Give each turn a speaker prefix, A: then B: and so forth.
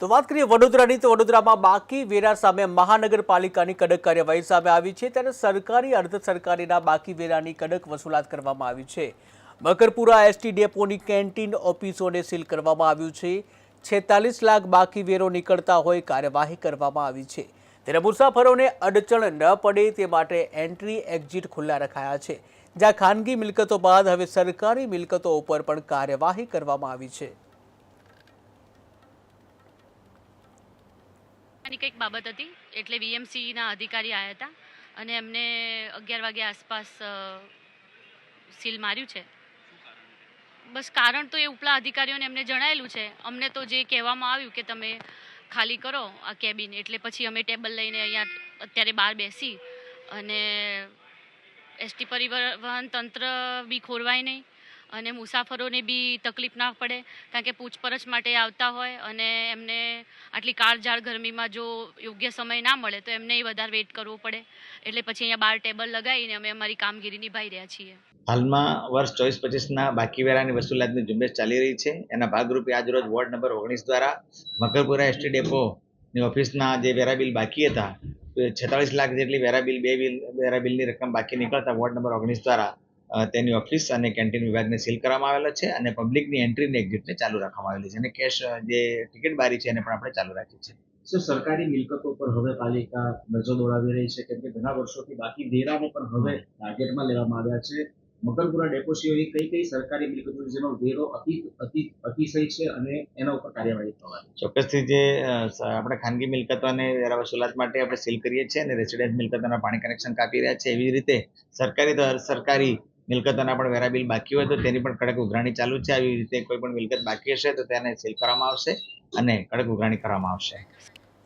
A: તો વાત કરીએ વડોદરાની, તો વડોદરામાં બાકી વેરા સામે મહાનગરપાલિકાની કડક કાર્યવાહી સામે આવી છે ત્યારે સરકારી, અર્ધ સરકારીના બાકી વેરાની કડક વસૂલાત કરવામાં આવી છે. મકરપુરા એસટી ડેપોની કેન્ટીન ઓફિસોને સીલ કરવામાં આવ્યું છે. છેતાલીસ લાખ બાકી વેરો નીકળતા હોય કાર્યવાહી કરવામાં આવી છે. ત્યારે મુસાફરોને અડચણ ન પડે તે માટે એન્ટ્રી, એક્ઝિટ ખુલ્લા રખાયા છે. જ્યાં ખાનગી મિલકતો બાદ હવે સરકારી મિલકતો ઉપર પણ કાર્યવાહી કરવામાં આવી છે.
B: આની કંઈક બાબત હતી. એટલે વીએમસીના અધિકારી આવ્યા હતા અને એમને અગિયાર વાગ્યા આસપાસ સીલ માર્યું છે. બસ કારણ તો એ ઉપલા અધિકારીઓને એમને જણાયેલું છે. અમને તો જે કહેવામાં આવ્યું કે તમે ખાલી કરો આ કેબિન, એટલે પછી અમે ટેબલ લઈને અહીંયા અત્યારે બહાર બેસી અને એસટી પરિવહન તંત્ર બી ખોરવાય નહીં. અને મુસાફરોને બી તકલીફ ના પડે, કારણ કે પૂછપરછ માટે આવતા હોય અને એમને આટલી કાળઝાળ ગરમીમાં જો યોગ્ય સમય ના મળે, તો એમને વધારે વેઇટ કરવો પડે. એટલે પછી અહીંયા બાર ટેબલ લગાવીને અમે અમારી કામગીરી નિભાવી રહ્યા છીએ.
C: હાલમાં વર્ષ ચોવીસ પચીસના બાકી વેરાની વસૂલાતની ઝુંબેશ ચાલી રહી છે. એના ભાગરૂપે આજરોજ વોર્ડ નંબર ઓગણીસ દ્વારા મકરપુરા એસટી ડેપોની ઓફિસના જે વેરા બિલ બાકી હતા છેતાળીસ લાખ જેટલી વેરા બિલ, બે બિલ, વેરા બિલની રકમ બાકી નીકળતા વોર્ડ નંબર ઓગણીસ દ્વારા તેની ઓફિસ અને કેન્ટીન વિભાગને સીલ કરવામાં આવેલો છે અને પબ્લિકની એન્ટ્રી અને એક્ઝિટને ચાલુ રાખવામાં આવેલી છે અને કેશ જે ટિકિટ બારી છે એને પણ આપણે ચાલુ રાખી છે.
D: સર સરકારી મિલકતો પર હવે પાલિકા નજર દોડાવી રહી છે કેમ કે ઘણા વર્ષોથી બાકી વેરાને પણ હવે ટાર્ગેટમાં લેવામાં આવ્યા છે. મકરપુરા ડેપોસીઓ કઈ કઈ સરકારી મિલકતો જેનો વેરો અતિ અતિ અતિશય છે અને એના ઉપર કાર્યવાહી થવાની
C: ચોક્કસથી જે આપણે ખાનગી મિલકતોને વેરા વસૂલાત માટે આપણે સીલ કરીએ છીએ અને રેસિડેન્ટ મિલકતોના પાણી કનેક્શન કાપી રહ્યા છે. એવી રીતે સરકારી સરકારી મિલકતોના પણ વેરા બિલ બાકી હોય તો તેની પણ કડક ઉઘરાણી ચાલુ છે. આવી રીતે કોઈ પણ મિલકત બાકી હશે તો તેને સીલ કરવામાં આવશે અને કડક ઉઘરાણી કરવામાં આવશે.